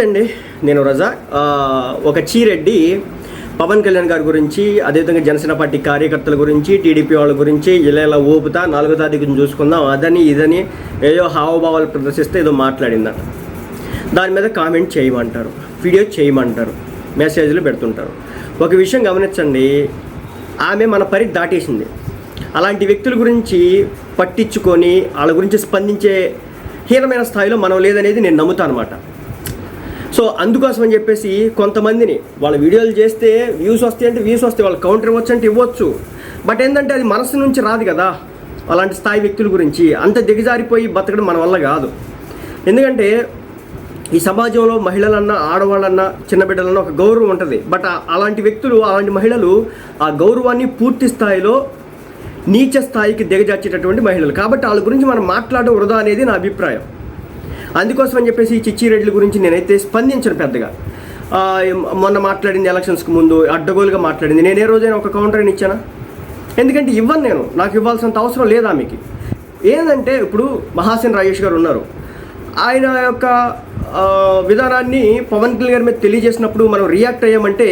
అండి. నేను రజా. ఒక చీరెడ్డి పవన్ కళ్యాణ్ గారి గురించి అదేవిధంగా జనసేన పార్టీ కార్యకర్తల గురించి టీడీపీ వాళ్ళ గురించి ఇలా ఇలా ఊపుతా నాలుగో తారీఖుని చూసుకుందాం. అదని ఇదని ఏదో హావభావాలు ప్రదర్శిస్తే ఏదో మాట్లాడిందట. దాని మీద కామెంట్ చేయమంటారు. వీడియో చేయమంటారు. మెసేజ్లు పెడుతుంటారు. ఒక విషయం గమనించండి. ఆమె మన పరి దాటేసింది. అలాంటి వ్యక్తుల గురించి పట్టించుకొని వాళ్ళ గురించి స్పందించే హీనమైన స్థాయిలో మనం లేదనేది నేను నమ్ముతాను అనమాట సో అందుకోసం అని చెప్పేసి కొంతమందిని వాళ్ళ వీడియోలు చేస్తే వ్యూస్ వస్తాయి అంటే వ్యూస్ వస్తాయి వాళ్ళు కౌంటర్ ఇవ్వచ్చు అంటే ఇవ్వచ్చు. బట్ ఏంటంటే అది మనసు నుంచి రాదు కదా అలాంటి స్థాయి వ్యక్తుల గురించి. అంత దిగజారిపోయి బతకడం మన వల్ల కాదు. ఎందుకంటే ఈ సమాజంలో మహిళలన్నా ఆడవాళ్ళన్నా చిన్న బిడ్డలన్నా ఒక గౌరవం ఉంటుంది. బట్ అలాంటి వ్యక్తులు అలాంటి మహిళలు ఆ గౌరవాన్ని పూర్తి స్థాయిలో నీచ స్థాయికి దిగజార్చేటటువంటి మహిళలు. కాబట్టి వాళ్ళ గురించి మనం మాట్లాడడం వృధా అనేది నా అభిప్రాయం. అందుకోసం అని చెప్పేసి ఈ చిచ్చిరెడ్ల గురించి నేనైతే స్పందించను పెద్దగా. మొన్న మాట్లాడింది ఎలక్షన్స్కి ముందు అడ్డగోలుగా మాట్లాడింది. నేను ఏ రోజైనా ఒక కౌంటర్ అని ఇచ్చానా? ఎందుకంటే ఇవ్వను నేను. నాకు ఇవ్వాల్సినంత అవసరం లేదు ఆమెకి. ఏంటంటే ఇప్పుడు మహాసేన్ రాజేష్ గారు ఉన్నారు. ఆయన యొక్క విధానాన్ని పవన్ కళ్యాణ్ గారి మీద తెలియజేసినప్పుడు మనం రియాక్ట్ అయ్యామంటే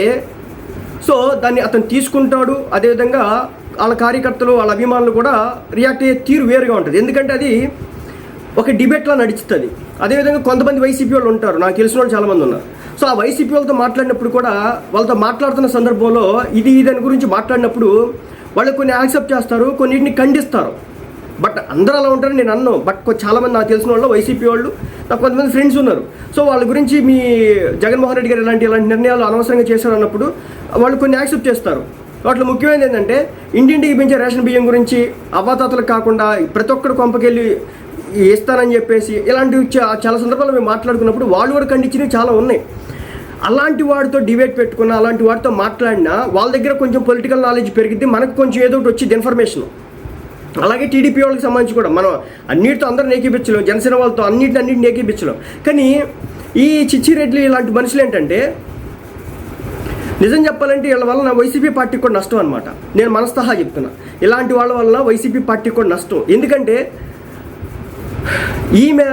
సో దాన్ని అతను తీసుకుంటాడు. అదేవిధంగా వాళ్ళ కార్యకర్తలు వాళ్ళ అభిమానులు కూడా రియాక్ట్ అయ్యే తీరు వేరుగా ఉంటుంది. ఎందుకంటే అది ఒక డిబేట్లా నడుస్తుంది అదేవిధంగా కొంతమంది వైసీపీ వాళ్ళు ఉంటారు. నాకు తెలిసిన వాళ్ళు చాలామంది ఉన్నారు. సో ఆ వైసీపీ వాళ్ళతో మాట్లాడినప్పుడు కూడా వాళ్ళతో మాట్లాడుతున్న సందర్భంలో ఇది దాని గురించి మాట్లాడినప్పుడు వాళ్ళు కొన్ని యాక్సెప్ట్ చేస్తారు కొన్నిటిని ఖండిస్తారు. బట్ అందరూ అలా ఉంటారు నేను అన్ను. బట్ చాలామంది నాకు తెలిసిన వాళ్ళు వైసీపీ వాళ్ళు నాకు కొంతమంది ఫ్రెండ్స్ ఉన్నారు. సో వాళ్ళ గురించి మీ జగన్మోహన్ రెడ్డి గారు ఇలాంటి ఇలాంటి నిర్ణయాలు అనవసరంగా చేశారు అన్నప్పుడు వాళ్ళు కొన్ని యాక్సెప్ట్ చేస్తారు. వాటిలో ముఖ్యమైనది ఏంటంటే ఇంటింటికి పెంచే రేషన్ బియ్యం గురించి అవ్వాతాతలకు కాకుండా ప్రతి ఒక్కరు కొంపకెళ్ళి ఇస్తానని చెప్పేసి ఇలాంటివి చాలా సందర్భాలు మేము మాట్లాడుకున్నప్పుడు వాళ్ళు కూడా ఖండించినవి చాలా ఉన్నాయి. అలాంటి వాడితో డిబేట్ పెట్టుకున్న అలాంటి వాడితో మాట్లాడినా వాళ్ళ దగ్గర కొంచెం పొలిటికల్ నాలెడ్జ్ పెరిగిద్ది మనకు కొంచెం ఏదో ఒకటి వచ్చింది ఇన్ఫర్మేషన్ అలాగే టీడీపీ వాళ్ళకి సంబంధించి కూడా మనం అన్నిటితో అందరూ ఏకీపించలేం జనసేన వాళ్ళతో అన్నిటిని అన్నింటిని ఏకీపించలేం కానీ ఈ చిచ్చిరెడ్లు ఇలాంటి మనుషులు ఏంటంటే నిజం చెప్పాలంటే వీళ్ళ వల్ల వైసీపీ పార్టీకి కూడా నష్టం అనమాట నేను మనస్తహా చెప్తున్నా. ఇలాంటి వాళ్ళ వల్ల వైసీపీ పార్టీకి కూడా నష్టం. ఎందుకంటే ఈమె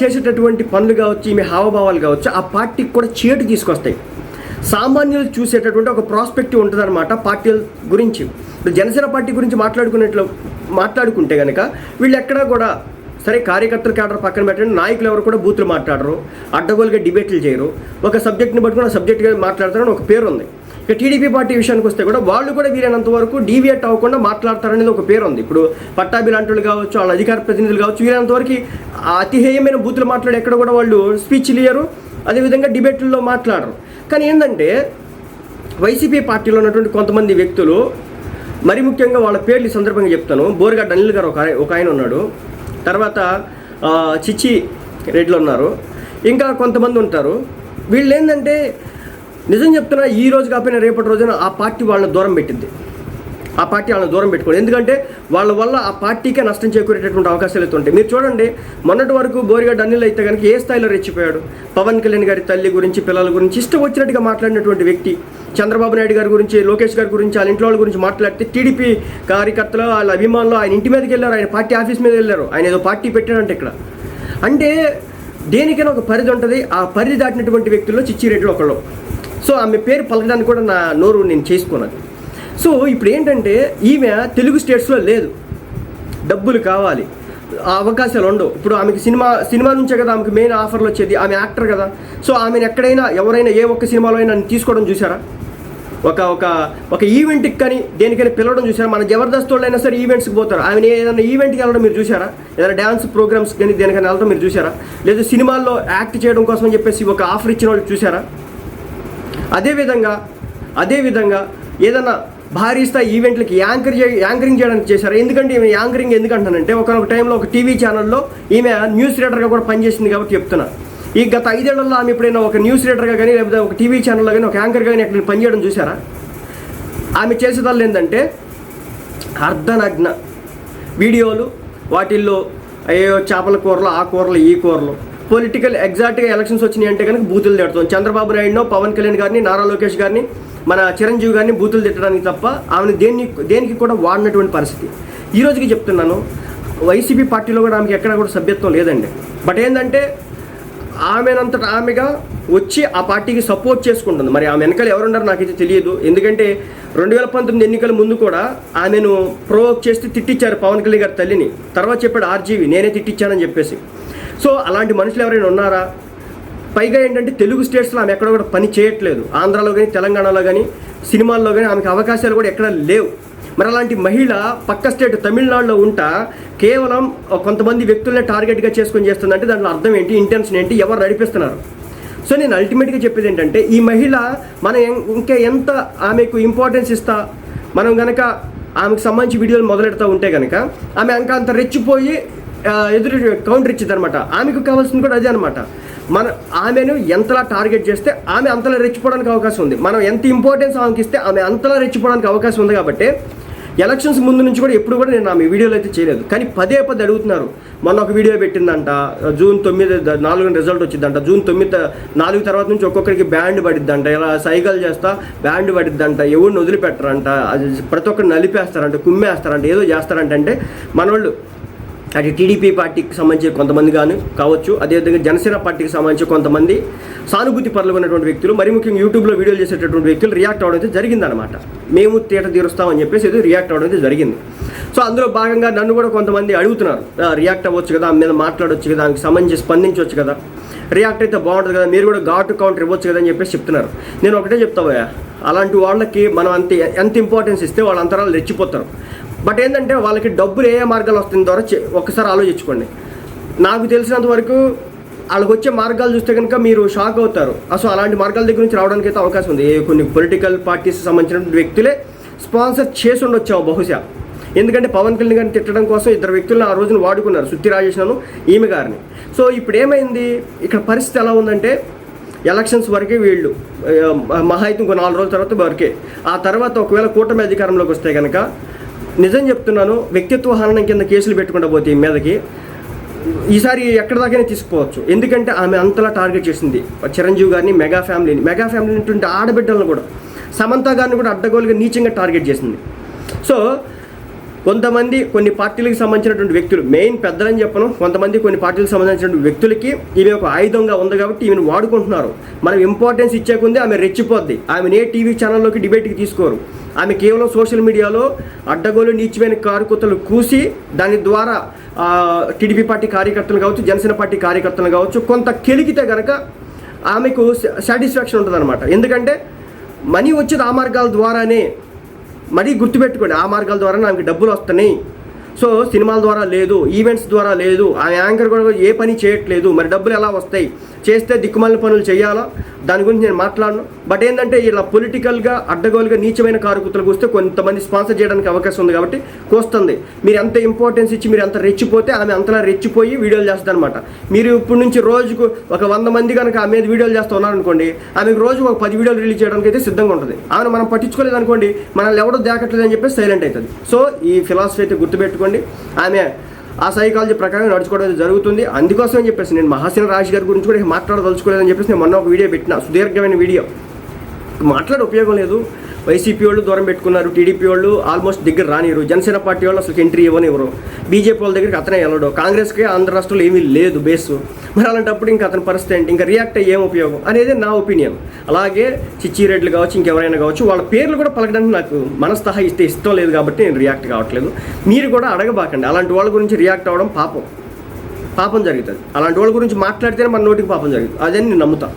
చేసేటటువంటి పనులు కావచ్చు ఈమె హావభావాలు కావచ్చు ఆ పార్టీకి కూడా చేటు తీసుకొస్తాయి. సామాన్యులు చూసేటటువంటి ఒక ప్రాస్పెక్టివ్ ఉంటుందన్నమాట పార్టీల గురించి. ఇప్పుడు జనసేన పార్టీ గురించి మాట్లాడుకునేట్లు మాట్లాడుకుంటే కనుక వీళ్ళు ఎక్కడా కూడా సరే కార్యకర్తల కేడర్ పక్కన పెట్టండి నాయకులు ఎవరు కూడా బూతులు మాట్లాడరు అడ్డగోలుగా డిబేట్లు చేయరు. ఒక సబ్జెక్ట్ని పట్టుకుని ఆ సబ్జెక్ట్గా మాట్లాడతారని ఒక పేరు ఉంది ఇక టీడీపీ పార్టీ విషయానికి వస్తే కూడా వాళ్ళు కూడా వీలైనంత వరకు డీవియేట్ అవ్వకుండా మాట్లాడతారనేది ఒక పేరు ఉంది. ఇప్పుడు పట్టాభి లాంటి కావచ్చు వాళ్ళ అధికార ప్రతినిధులు కావచ్చు వీలైనంత వరకు అతిహేయమైన బూతులు మాట్లాడి ఎక్కడ కూడా వాళ్ళు స్పీచ్లు ఇయ్యరు. అదేవిధంగా డిబేట్లలో మాట్లాడరు. కానీ ఏంటంటే వైసీపీ పార్టీలో ఉన్నటువంటి కొంతమంది వ్యక్తులు మరి ముఖ్యంగా వాళ్ళ పేర్లు ఈ సందర్భంగా చెప్తాను. బోరిగడ్డ అనిల్ గారు ఒక ఒక ఆయన ఉన్నాడు. తర్వాత చిచ్చి రెడ్లు ఉన్నారు. ఇంకా కొంతమంది ఉంటారు. వీళ్ళు ఏంటంటే నిజం చెప్తున్నా ఈ రోజు కాకపోయినా రేపటి రోజున ఆ పార్టీ వాళ్ళని దూరం పెట్టింది. ఆ పార్టీ వాళ్ళని దూరం పెట్టుకోండి ఎందుకంటే వాళ్ళ వల్ల ఆ పార్టీకే నష్టం చేకూరేటటువంటి అవకాశాలు అయితే ఉంటాయి. మీరు చూడండి మొన్నటి వరకు బోరిగడ్డ అనిల్ అయితే కనుక ఏ స్థాయిలో రెచ్చిపోయాడు? పవన్ కళ్యాణ్ గారి తల్లి గురించి పిల్లల గురించి ఇష్టం వచ్చినట్టుగా మాట్లాడినటువంటి వ్యక్తి చంద్రబాబు నాయుడు గారి గురించి లోకేష్ గారి గురించి వాళ్ళ ఇంట్లో వాళ్ళ గురించి మాట్లాడితే టీడీపీ కార్యకర్తలు వాళ్ళ అభిమానులు ఆయన ఇంటి మీదకి వెళ్ళారు ఆయన పార్టీ ఆఫీస్ మీద వెళ్ళారు ఆయన ఏదో పార్టీ పెట్టాడంటే ఇక్కడ. అంటే దేనికైనా ఒక పరిధి ఉంటుంది. ఆ పరిధి దాటినటువంటి వ్యక్తుల్లో చిచ్చిరెడ్లు ఒకళ్ళు. సో ఆమె పేరు పలకడానికి కూడా నా నోరు నేను చేసుకున్నది. సో ఇప్పుడు ఏంటంటే ఈమె తెలుగు స్టేట్స్లో లేదు. డబ్బులు కావాలి. ఆ అవకాశాలు ఉండవు. ఇప్పుడు ఆమెకి సినిమా సినిమా నుంచే కదా ఆమెకి మెయిన్ ఆఫర్లు వచ్చేది. ఆమె యాక్టర్ కదా. సో ఆమెను ఎక్కడైనా ఎవరైనా ఏ ఒక్క సినిమాలో అయినా తీసుకోవడం చూసారా ఒక ఒక ఒక ఈవెంట్కి కానీ దేనికైనా పిలవడం చూసారా మన జబర్దస్త్ వాళ్ళు అయినా సరే ఈవెంట్స్కి పోతారు? ఆమెను ఏదైనా ఈవెంట్కి వెళ్ళడం మీరు చూసారా ఏదైనా డ్యాన్స్ ప్రోగ్రామ్స్ కానీ దేనికైనా వెళ్ళడం మీరు చూసారా లేదా సినిమాల్లో యాక్ట్ చేయడం కోసం చెప్పేసి ఒక ఆఫర్ ఇచ్చిన వాళ్ళు చూసారా అదేవిధంగా అదేవిధంగా ఏదైనా భారీ స్థాయి ఈవెంట్లకి యాంకర్ చే యాంకరింగ్ చేయడానికి చేశారు? ఎందుకంటే ఈమె యాంకరింగ్ ఎందుకంటానంటే ఒకనొక టైంలో ఒక టీవీ ఛానల్లో ఈమె న్యూస్ రీడర్గా కూడా పనిచేసింది కాబట్టి చెప్తున్నా. ఈ గత ఐదేళ్ళలో ఆమె ఎప్పుడైనా ఒక న్యూస్ రీడర్గా కానీ లేకపోతే ఒక టీవీ ఛానల్లో కానీ ఒక యాంకర్గా కానీ అక్కడ పనిచేయడం చూసారా ఆమె చేసేదాళ్ళు ఏంటంటే అర్ధనగ్న వీడియోలు వాటిల్లో అయ్యో చేపల కూరలు ఆ కూరలు ఈ కూరలు పొలిటికల్ ఎగ్జాక్ట్గా ఎలక్షన్స్ వచ్చినాయి అంటే కనుక బూతులు తిడతాం చంద్రబాబు నాయుడునో పవన్ కళ్యాణ్ గారిని నారా లోకేష్ గారిని మన చిరంజీవి గారిని బూతులు తిట్టడానికి తప్ప ఆమెను దేన్ని దేనికి కూడా వాడినటువంటి పరిస్థితి. ఈ రోజుకి చెప్తున్నాను వైసీపీ పార్టీలో కూడా ఆమెకి ఎక్కడ కూడా సభ్యత్వం లేదండి. బట్ ఏంటంటే ఆమెనంతట ఆమెగా వచ్చి ఆ పార్టీకి సపోర్ట్ చేసుకుంటుంది. మరి ఆమె వెనకాల ఎవరున్నారో నాకైతే తెలియదు. ఎందుకంటే రెండు వేల పంతొమ్మిది ఎన్నికల ముందు కూడా ఆమెను ప్రోవోక్ చేస్తే తిట్టించారు పవన్ కళ్యాణ్ గారి తల్లిని. తర్వాత చెప్పాడు ఆర్జీవి నేనే తిట్టించానని చెప్పేసి. సో అలాంటి మనుషులు ఎవరైనా ఉన్నారా? పైగా ఏంటంటే తెలుగు స్టేట్స్లో ఆమె ఎక్కడ కూడా పని చేయట్లేదు. ఆంధ్రాలో కానీ తెలంగాణలో కానీ సినిమాల్లో కానీ ఆమెకి అవకాశాలు కూడా ఎక్కడ లేవు. మరి అలాంటి మహిళ పక్క స్టేట్ తమిళనాడులో ఉంటా కేవలం కొంతమంది వ్యక్తులనే టార్గెట్గా చేసుకొని చేస్తుందంటే దాంట్లో అర్థం ఏంటి ఇంటెన్షన్ ఏంటి ఎవరు నడిపిస్తున్నారు? సో నేను అల్టిమేట్గా చెప్పేది ఏంటంటే ఈ మహిళ మనం ఇంకా ఎంత ఆమెకు ఇంపార్టెన్స్ ఇస్తా మనం కనుక ఆమెకు సంబంధించి వీడియోలు మొదలెడతా ఉంటే కనుక ఆమె ఇంకా అంత రెచ్చిపోయి ఎదురు కౌంటర్ ఇచ్చిందనమాట ఆమెకు కావాల్సింది కూడా అదే అనమాట మన ఆమెను ఎంతలా టార్గెట్ చేస్తే ఆమె అంతలా రెచ్చిపోవడానికి అవకాశం ఉంది. మనం ఎంత ఇంపార్టెన్స్ ఆమెకి ఇస్తే ఆమె అంతలా రెచ్చిపోవడానికి అవకాశం ఉంది కాబట్టి ఎలక్షన్స్ ముందు నుంచి కూడా ఎప్పుడు కూడా నేను ఆమె వీడియోలు అయితే చేయలేదు. కానీ పదే పదే అడుగుతున్నారు. మొన్న ఒక వీడియో పెట్టిందంట జూన్ తొమ్మిది నాలుగు రిజల్ట్ వచ్చిందంట. జూన్ తొమ్మిది నాలుగు తర్వాత నుంచి ఒక్కొక్కరికి బ్యాండ్ పడిద్దంట. ఇలా సైకిల్ చేస్తా బ్యాండ్ పడిద్దంట. ఎవరిని వదిలిపెట్టరంట. అది ప్రతి ఒక్కరిని నలిపేస్తారంట కుమ్మేస్తారంట ఏదో చేస్తారంట అంటే వాళ్ళు అటు టీడీపీ పార్టీకి సంబంధించి కొంతమంది కానీ కావచ్చు. అదేవిధంగా జనసేన పార్టీకి సంబంధించి కొంతమంది సానుభూతి పరులు ఉన్నటువంటి వ్యక్తులు మరి ముఖ్యంగా యూట్యూబ్లో వీడియోలు చేసేటటువంటి వ్యక్తులు రియాక్ట్ అవడం అయితే జరిగిందనమాట మేము తీట తీరుస్తామని చెప్పేసి ఏదో రియాక్ట్ అవడం అయితే జరిగింది. సో అందులో భాగంగా నన్ను కూడా కొంతమంది అడుగుతున్నారు. రియాక్ట్ అవ్వచ్చు కదా మీద మాట్లాడవచ్చు కదా దానికి సంబంధించి స్పందించవచ్చు కదా. రియాక్ట్ అయితే బాగుంటుంది కదా మీరు కూడా ఘాటు కౌంటర్ ఇవ్వచ్చు కదా అని చెప్పేసి చెప్తున్నారు. నేను ఒకటే చెప్తావయ్యా అలాంటి వాళ్ళకి మనం అంత ఎంత ఇంపార్టెన్స్ ఇస్తే వాళ్ళ అంతరాలు రెచ్చిపోతారు. బట్ ఏంటంటే వాళ్ళకి డబ్బులు ఏ మార్గాలు వస్తుంది ద్వారా ఒకసారి ఒక్కసారి ఆలోచించుకోండి. నాకు తెలిసినంత వరకు వాళ్ళకి వచ్చే మార్గాలు చూస్తే కనుక మీరు షాక్ అవుతారు. అసలు అలాంటి మార్గాల దగ్గర నుంచి రావడానికి అయితే అవకాశం ఉంది. కొన్ని పొలిటికల్ పార్టీస్ సంబంధించిన వ్యక్తులే స్పాన్సర్ చేసి ఉండొచ్చావు బహుశా. ఎందుకంటే పవన్ కళ్యాణ్ గారిని తిట్టడం కోసం ఇద్దరు వ్యక్తులను ఆ రోజున వాడుకున్నారు. సుత్తి రాజేష్ను ఈమె గారిని. సో ఇప్పుడు ఏమైంది? ఇక్కడ పరిస్థితి ఎలా ఉందంటే ఎలక్షన్స్ వరకే వీళ్ళు ఆ, మహా అయితే ఇంకో నాలుగు రోజుల తర్వాత వరకే. ఆ తర్వాత ఒకవేళ కూటమి అధికారంలోకి వస్తే కనుక నిజం చెప్తున్నాను వ్యక్తిత్వ హననం కింద కేసులు పెట్టుకుంటా పోతే ఈ మీదకి ఈసారి ఎక్కడి దాకానే తీసుకోవచ్చు ఎందుకంటే ఆమె అంతలా టార్గెట్ చేసింది. చిరంజీవి గారిని మెగా ఫ్యామిలీని. మెగా ఫ్యామిలీ ఉన్నటువంటి ఆడబిడ్డలను కూడా సమంత గారిని కూడా అడ్డగోలుగా నీచంగా టార్గెట్ చేసింది. సో కొంతమంది కొన్ని పార్టీలకు సంబంధించినటువంటి వ్యక్తులు మెయిన్ పెద్దలని చెప్పను కొంతమంది కొన్ని పార్టీలకు సంబంధించినటువంటి వ్యక్తులకి ఈమె ఒక ఆయుధంగా ఉంది కాబట్టి ఈమెను వాడుకుంటున్నారు. మనం ఇంపార్టెన్స్ ఇచ్చేకుంది ఆమె రెచ్చిపోద్ది. ఆమెను ఏ టీవీ ఛానల్లోకి డిబేట్కి తీసుకోరు. ఆమె కేవలం సోషల్ మీడియాలో అడ్డగోలు నీచమైన కారుకుతలు కూసి దాని ద్వారా టీడీపీ పార్టీ కార్యకర్తలు కావచ్చు జనసేన పార్టీ కార్యకర్తలు కావచ్చు కొంత కెలికితే గనక ఆమెకు సాటిస్ఫాక్షన్ ఉంటుంది ఎందుకంటే మనీ వచ్చేది ఆ మార్గాల ద్వారానే మరీ గుర్తుపెట్టుకోండి ఆ మార్గాల ద్వారా నాకు డబ్బులు వస్తున్నాయి. సో సినిమాల ద్వారా లేదు ఈవెంట్స్ ద్వారా లేదు ఆ యాంకర్ కూడా ఏ పని చేయట్లేదు మరి డబ్బులు ఎలా వస్తాయి? చేస్తే దిక్కుమాలిన పనులు చేయాలా? దాని గురించి నేను మాట్లాడను. బట్ ఏంటంటే ఇలా పొలిటికల్గా అడ్డగోలుగా నీచమైన కారుకుతలకు వస్తే కొంతమంది స్పాన్సర్ చేయడానికి అవకాశం ఉంది కాబట్టి కోస్తుంది. మీరు ఎంత ఇంపార్టెన్స్ ఇచ్చి మీరు ఎంత రెచ్చిపోతే ఆమె అంతలా రెచ్చిపోయి వీడియోలు చేస్తుంది అనమాట మీరు ఇప్పుడు నుంచి రోజుకు ఒక వంద మంది కనుక ఆమె మీద వీడియోలు చేస్తూ ఉన్నారనుకోండి ఆమెకు రోజు ఒక పది వీడియోలు రిలీజ్ చేయడానికి అయితే సిద్ధంగా ఉంటుంది. ఆమెను మనం పట్టించుకోలేదు అనుకోండి మనల్ని ఎవడో దేకట్లేదు అని చెప్పి సైలెంట్ అవుతుంది. సో ఈ ఫిలాసఫీ అయితే గుర్తుపెట్టుకోండి. ఆమె ఆ సైకాలజీ ప్రకారం నడుచుకోవడం జరుగుతుంది. అందుకోసం అని చెప్పేసి నేను మహాసేన రాజు గారి గురించి కూడా మాట్లాడదలుచుకోలేదని చెప్పేసి నేను మొన్న ఒక వీడియో పెట్టిన. సుదీర్ఘమైన వీడియో. మాట్లాడే ఉపయోగం లేదు. వైసీపీ వాళ్ళు దూరం పెట్టుకున్నారు టీడీపీ వాళ్ళు ఆల్మోస్ట్ దగ్గర రానిరు. జనసేన పార్టీ వాళ్ళు అసలు ఎంట్రీ ఇవ్వనివ్వరు బీజేపీ వాళ్ళ దగ్గరికి అతనే వెళ్ళడు. కాంగ్రెస్కి ఆంధ్ర రాష్ట్రంలో ఏమీ లేదు బేస్. మరి అలాంటప్పుడు ఇంకా అతని పరిస్థితి ఏంటి? ఇంకా రియాక్ట్ అయ్యే ఏం ఉపయోగం? అనేది నా ఒపీనియన్. అలాగే చిచ్చిరెడ్లు కావచ్చు ఇంకెవరైనా కావచ్చు వాళ్ళ పేర్లు కూడా పలకడానికి నాకు మనస్తహా ఇస్తే ఇష్టం లేదు కాబట్టి నేను రియాక్ట్ కావట్లేదు. మీరు కూడా అడగబాకండి. అలాంటి వాళ్ళ గురించి రియాక్ట్ అవ్వడం పాపం. పాపం జరుగుతుంది. అలాంటి వాళ్ళ గురించి మాట్లాడితేనే మన నోటికి పాపం జరుగుతుంది. అదే నేను నమ్ముతాను